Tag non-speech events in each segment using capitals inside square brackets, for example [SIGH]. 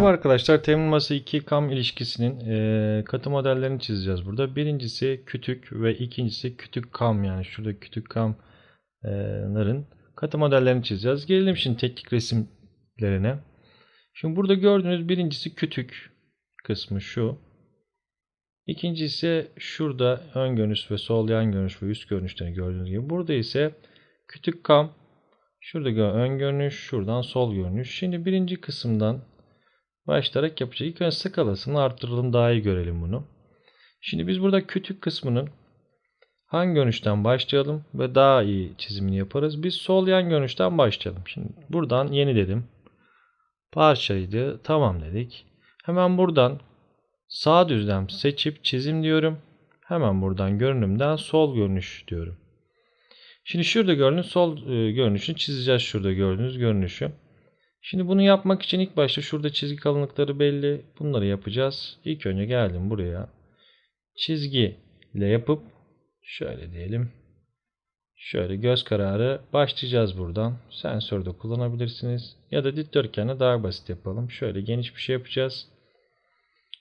Merhaba arkadaşlar, temin masa 2 kam ilişkisinin eee, katı modellerini çizeceğiz burada. Birincisi kütük ve ikincisi kütük kam yani şurada kütük kamların katı modellerini çizeceğiz. Gelelim şimdi teknik resimlerine. Şimdi burada gördüğünüz birincisi kütük kısmı şu. İkincisi ise şurada ön görünüş ve sol yan görünüş ve üst görünüşlerini gördüğünüz gibi. Burada ise kütük kam, şurada ön görünüş, şuradan sol görünüş. Şimdi birinci kısımdan başlayarak yapacağız. İlk önce skalasını arttıralım daha iyi görelim bunu. Şimdi biz burada kütük kısmının hangi görünüşten başlayalım ve daha iyi çizimini yaparız. Biz sol yan görünüşten başlayalım. Şimdi buradan yeni dedim. Parçaydı. Tamam dedik. Hemen buradan sağ düzlem seçip çizim diyorum. Hemen buradan görünümden sol görünüş diyorum. Şimdi şurada gördüğünüz sol e, görünüşünü çizeceğiz. Şurada gördüğünüz görünüşü. Şimdi bunu yapmak için ilk başta şurada çizgi kalınlıkları belli. Bunları yapacağız. İlk önce geldim buraya. Çizgi ile yapıp şöyle diyelim. Şöyle göz kararı başlayacağız buradan. Sensör de kullanabilirsiniz. Ya da dikdörtgenle daha basit yapalım. Şöyle geniş bir şey yapacağız.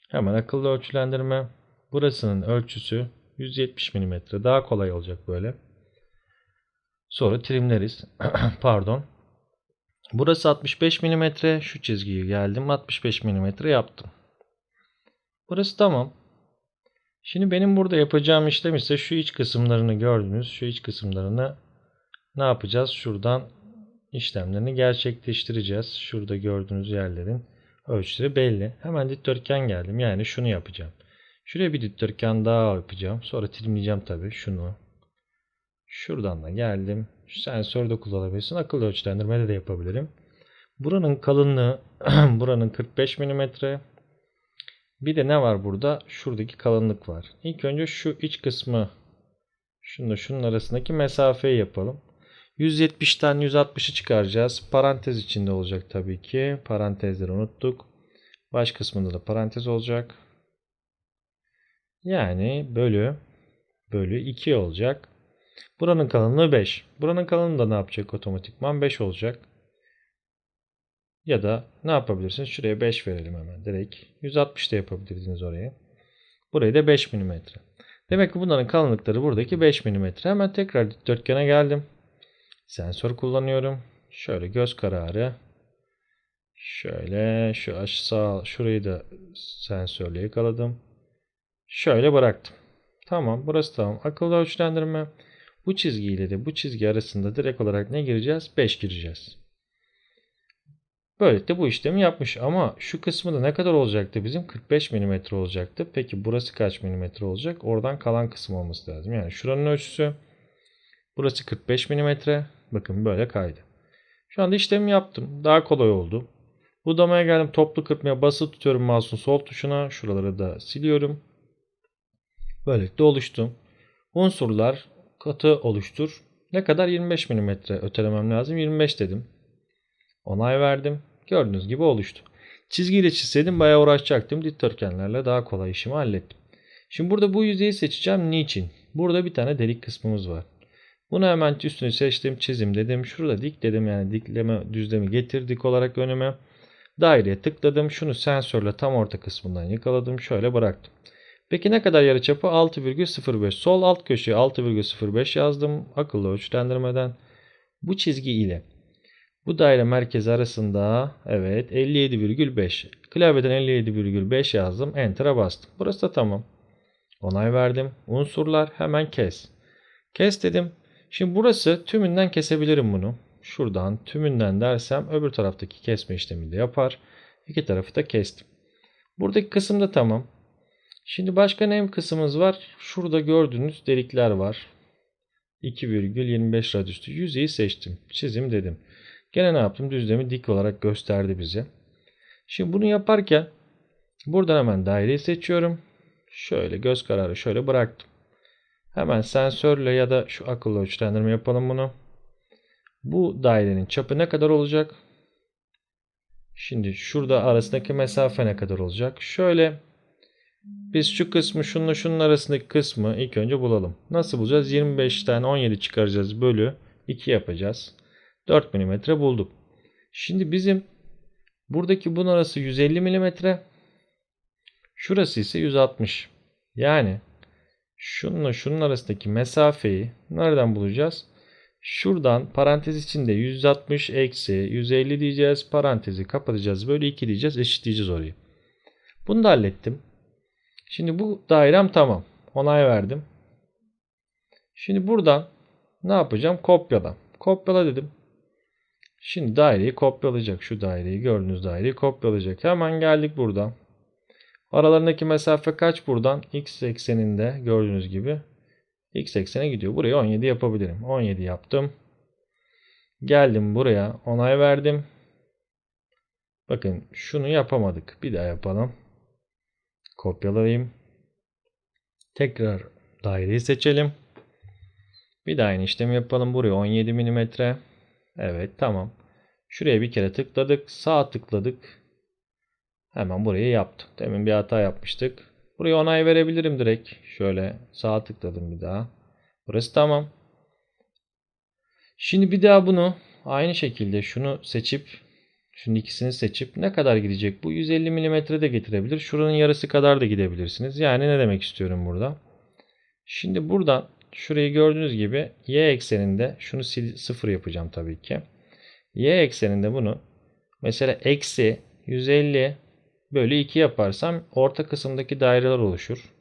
Hemen akıllı ölçülendirme. Burasının ölçüsü 170 mm. Daha kolay olacak böyle. Sonra trimleriz. [CLEARS THROAT] Pardon. Burası 65 mm. Şu çizgiyi geldim. 65 mm yaptım. Burası tamam. Şimdi benim burada yapacağım işlem ise şu iç kısımlarını gördünüz. Şu iç kısımlarını ne yapacağız? Şuradan işlemlerini gerçekleştireceğiz. Şurada gördüğünüz yerlerin ölçüleri belli. Hemen dikdörtgen geldim. Yani şunu yapacağım. Şuraya bir dikdörtgen daha yapacağım. Sonra trimleyeceğim tabii şunu. Şuradan da geldim. Şu sensörü de kullanabilirsin. Akıllı ölçülendirmede de yapabilirim. Buranın kalınlığı [CLEARS THROAT] buranın 45 mm. Bir de ne var burada? Şuradaki kalınlık var. İlk önce şu iç kısmı şununla şunun arasındaki mesafeyi yapalım. 170'ten 160'ı çıkaracağız. Parantez içinde olacak tabii ki. Parantezleri unuttuk. Baş kısmında da parantez olacak. Yani bölü bölü 2 olacak. Buranın kalınlığı 5. Buranın kalınlığı da ne yapacak otomatikman? 5 olacak. Ya da ne yapabilirsiniz? Şuraya 5 verelim hemen direkt. 160 da yapabilirsiniz oraya. Burayı da 5 mm. Demek ki bunların kalınlıkları buradaki 5 mm. Hemen tekrar dikdörtgene geldim. Sensör kullanıyorum. Şöyle göz kararı. Şöyle şu aşağı şurayı da sensörle yakaladım. Şöyle bıraktım. Tamam burası tamam. Akıllı ölçülendirme. Bu çizgi ile de bu çizgi arasında direkt olarak ne gireceğiz? 5 gireceğiz. Böylelikle bu işlemi yapmış ama şu kısmı da ne kadar olacaktı bizim? 45 mm olacaktı. Peki burası kaç mm olacak? Oradan kalan kısım olması lazım. Yani şuranın ölçüsü burası 45 mm. Bakın böyle kaydı. Şu anda işlemi yaptım. Daha kolay oldu. Budamaya geldim. Toplu kırpmaya basılı tutuyorum mouse'un sol tuşuna. Şuraları da siliyorum. Böylelikle oluştu. Unsurlar katı oluştur. Ne kadar? 25 mm ötelemem lazım. 25 dedim. Onay verdim. Gördüğünüz gibi oluştu. Çizgiyle çizseydim bayağı uğraşacaktım. Dikdörtgenlerle daha kolay işimi hallettim. Şimdi burada bu yüzeyi seçeceğim. Niçin? Burada bir tane delik kısmımız var. Bunu hemen üstünü seçtim. Çizim dedim. Şurada dik dedim. Yani dikleme düzlemi getirdik olarak önüme. Daireye tıkladım. Şunu sensörle tam orta kısmından yakaladım. Şöyle bıraktım. Peki ne kadar yarıçapı? 6,05. Sol alt köşeye 6,05 yazdım. Akıllı ölçülendirmeden. Bu çizgi ile bu daire merkezi arasında evet 57,5. Klavyeden 57,5 yazdım. Enter'a bastım. Burası da tamam. Onay verdim. Unsurlar hemen kes. Kes dedim. Şimdi burası tümünden kesebilirim bunu. Şuradan tümünden dersem öbür taraftaki kesme işlemi de yapar. İki tarafı da kestim. Buradaki kısım da tamam. Şimdi başka ne kısmımız var? Şurada gördüğünüz delikler var. 2,25 radyüslü yüzeyi seçtim. Çizim dedim. Gene ne yaptım? Düzlemi dik olarak gösterdi bize. Şimdi bunu yaparken buradan hemen daireyi seçiyorum. Şöyle göz kararı şöyle bıraktım. Hemen sensörle ya da şu akıllı ölçülendirme yapalım bunu. Bu dairenin çapı ne kadar olacak? Şimdi şurada arasındaki mesafe ne kadar olacak? Şöyle Biz şu kısmı şununla şunun arasındaki kısmı ilk önce bulalım. Nasıl bulacağız? 25'ten 17 çıkaracağız bölü 2 yapacağız. 4 mm bulduk. Şimdi bizim buradaki bunun arası 150 mm. Şurası ise 160. Yani şununla şunun arasındaki mesafeyi nereden bulacağız? Şuradan parantez içinde 160 eksi 150 diyeceğiz. Parantezi kapatacağız. Böyle 2 diyeceğiz. Eşitleyeceğiz orayı. Bunu da hallettim. Şimdi bu dairem tamam. Onay verdim. Şimdi buradan ne yapacağım? Kopyala. Kopyala dedim. Şimdi daireyi kopyalayacak. Şu daireyi gördüğünüz daireyi kopyalayacak. Hemen geldik buradan. Aralarındaki mesafe kaç buradan? X ekseninde gördüğünüz gibi. X eksene gidiyor. Buraya 17 yapabilirim. 17 yaptım. Geldim buraya onay verdim. Bakın şunu yapamadık. Bir daha yapalım. Kopyalayayım. Tekrar daireyi seçelim. Bir daha aynı işlemi yapalım. Buraya 17 mm. Evet tamam. Şuraya bir kere tıkladık. Sağ tıkladık. Hemen burayı yaptım. Demin bir hata yapmıştık. Buraya onay verebilirim direkt. Şöyle sağ tıkladım bir daha. Burası tamam. Şimdi bir daha bunu aynı şekilde şunu seçip şunun ikisini seçip ne kadar gidecek? Bu 150 mm de getirebilir. Şuranın yarısı kadar da gidebilirsiniz. Yani ne demek istiyorum burada? Şimdi buradan şurayı gördüğünüz gibi y ekseninde şunu sıfır yapacağım tabii ki. Y ekseninde bunu mesela eksi 150 bölü 2 yaparsam orta kısımdaki daireler oluşur.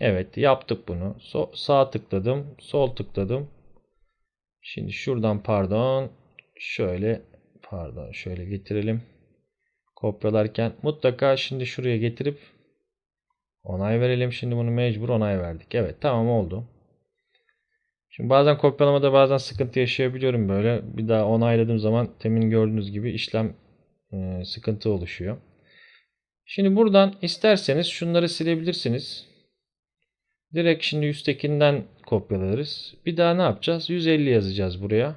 Evet yaptık bunu. So sağ tıkladım. Sol tıkladım. Şimdi şuradan pardon. Şöyle pardon şöyle getirelim. Kopyalarken mutlaka şimdi şuraya getirip onay verelim. Şimdi bunu mecbur onay verdik. Evet tamam oldu. Şimdi bazen kopyalamada bazen sıkıntı yaşayabiliyorum böyle. Bir daha onayladığım zaman temin gördüğünüz gibi işlem sıkıntı oluşuyor. Şimdi buradan isterseniz şunları silebilirsiniz. Direkt şimdi üsttekinden kopyalarız. Bir daha ne yapacağız? 150 yazacağız buraya.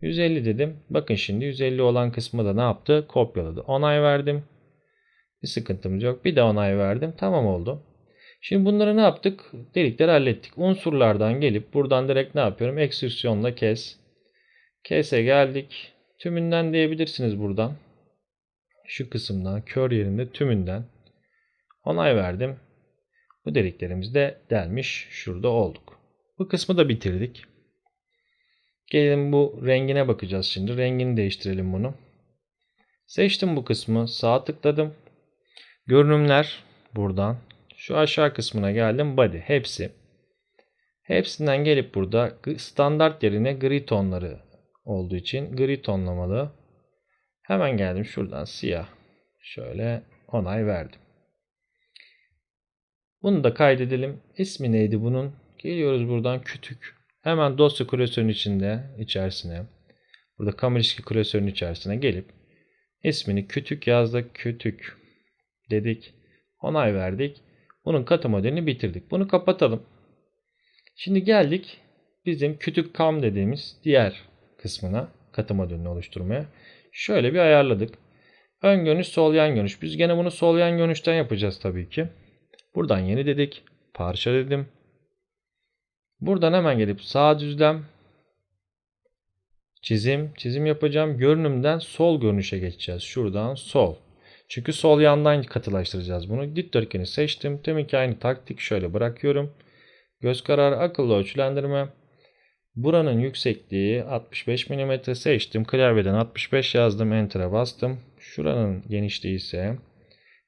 150 dedim. Bakın şimdi 150 olan kısmı da ne yaptı? Kopyaladı. Onay verdim. Bir sıkıntımız yok. Bir de onay verdim. Tamam oldu. Şimdi bunları ne yaptık? Delikleri hallettik. Unsurlardan gelip buradan direkt ne yapıyorum? Ekstrüsyonla kes. Kese geldik. Tümünden diyebilirsiniz buradan. Şu kısımdan kör yerinde tümünden onay verdim. Bu deliklerimiz de delmiş. Şurada olduk. Bu kısmı da bitirdik. Gelin bu rengine bakacağız şimdi. Rengini değiştirelim bunu. Seçtim bu kısmı. Sağ tıkladım. Görünümler buradan. Şu aşağı kısmına geldim. Body. Hepsi. Hepsinden gelip burada standart yerine gri tonları olduğu için gri tonlamalı. Hemen geldim şuradan siyah. Şöyle onay verdim. Bunu da kaydedelim. İsmi neydi bunun? Geliyoruz buradan kütük. Hemen dosya klasörünün içinde içerisine burada kamu ilişki klasörünün içerisine gelip ismini kütük yazdık. Kütük dedik. Onay verdik. Bunun katı modelini bitirdik. Bunu kapatalım. Şimdi geldik bizim kütük kam dediğimiz diğer kısmına katı modelini oluşturmaya. Şöyle bir ayarladık. Ön görünüş, sol yan görünüş. Biz gene bunu sol yan görünüşten yapacağız tabii ki. Buradan yeni dedik. Parça dedim. Buradan hemen gelip sağ düzlem çizim, çizim yapacağım. Görünümden sol görünüşe geçeceğiz. Şuradan sol. Çünkü sol yandan katılaştıracağız bunu. Dikdörtgeni seçtim. Deminki aynı taktik şöyle bırakıyorum. Göz kararı akıllı ölçülendirme. Buranın yüksekliği 65 mm seçtim. Klavyeden 65 yazdım. Enter'a bastım. Şuranın genişliği ise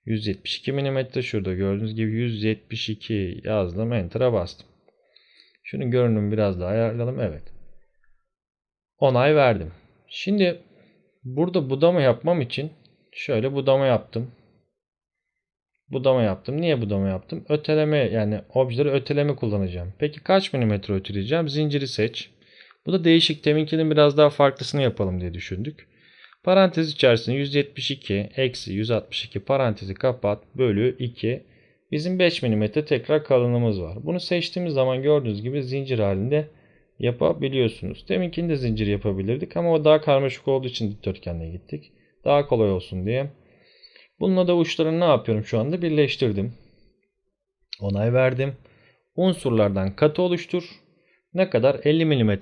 172 mm. Şurada gördüğünüz gibi 172 yazdım. Enter'a bastım. Şunun görünümü biraz daha ayarlayalım. Evet. Onay verdim. Şimdi burada budama yapmam için şöyle budama yaptım. Budama yaptım. Niye budama yaptım? Öteleme yani objeleri öteleme kullanacağım. Peki kaç milimetre öteleyeceğim? Zinciri seç. Bu da değişik. Teminkinin biraz daha farklısını yapalım diye düşündük. Parantez içerisinde 172 eksi 162 parantezi kapat bölü 2. Bizim 5 mm tekrar kalınlığımız var. Bunu seçtiğimiz zaman gördüğünüz gibi zincir halinde yapabiliyorsunuz. Deminkini de zincir yapabilirdik ama o daha karmaşık olduğu için dikdörtgenle gittik. Daha kolay olsun diye. Bununla da uçlarını ne yapıyorum şu anda? Birleştirdim. Onay verdim. Unsurlardan katı oluştur. Ne kadar? 50 mm.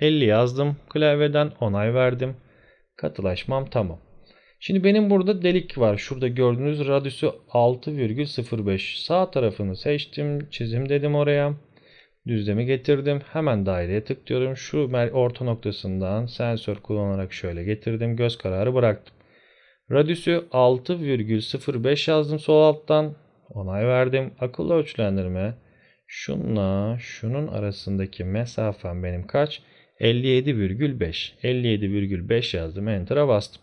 50 yazdım. Klavyeden onay verdim. Katılaşmam tamam. Şimdi benim burada delik var. Şurada gördüğünüz radyüsü 6,05. Sağ tarafını seçtim. Çizim dedim oraya. Düzlemi getirdim. Hemen daireye tıklıyorum. Şu orta noktasından sensör kullanarak şöyle getirdim. Göz kararı bıraktım. Radyüsü 6,05 yazdım sol alttan. Onay verdim. Akıllı ölçülendirme. Şunla şunun arasındaki mesafem benim kaç? 57,5. 57,5 yazdım. Enter'a bastım.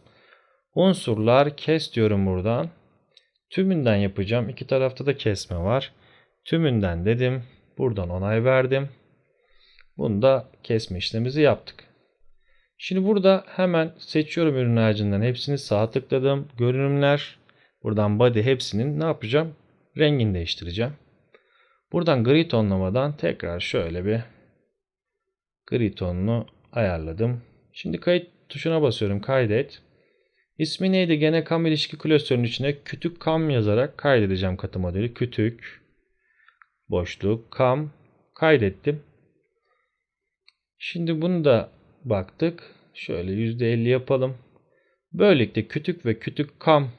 Unsurlar kes diyorum buradan. Tümünden yapacağım. İki tarafta da kesme var. Tümünden dedim. Buradan onay verdim. Bunu da kesme işlemimizi yaptık. Şimdi burada hemen seçiyorum ürün ağacından. Hepsini sağ tıkladım. Görünümler. Buradan body hepsinin ne yapacağım? Rengini değiştireceğim. Buradan gri tonlamadan tekrar şöyle bir gri tonunu ayarladım. Şimdi kayıt tuşuna basıyorum. Kaydet. İsmi neydi? Gene kam ilişki klasörünün içine kütük kam yazarak kaydedeceğim katı modeli. Kütük boşluk kam kaydettim. Şimdi bunu da baktık. Şöyle %50 yapalım. Böylelikle kütük ve kütük kam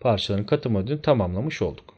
parçaların katı modelini tamamlamış olduk.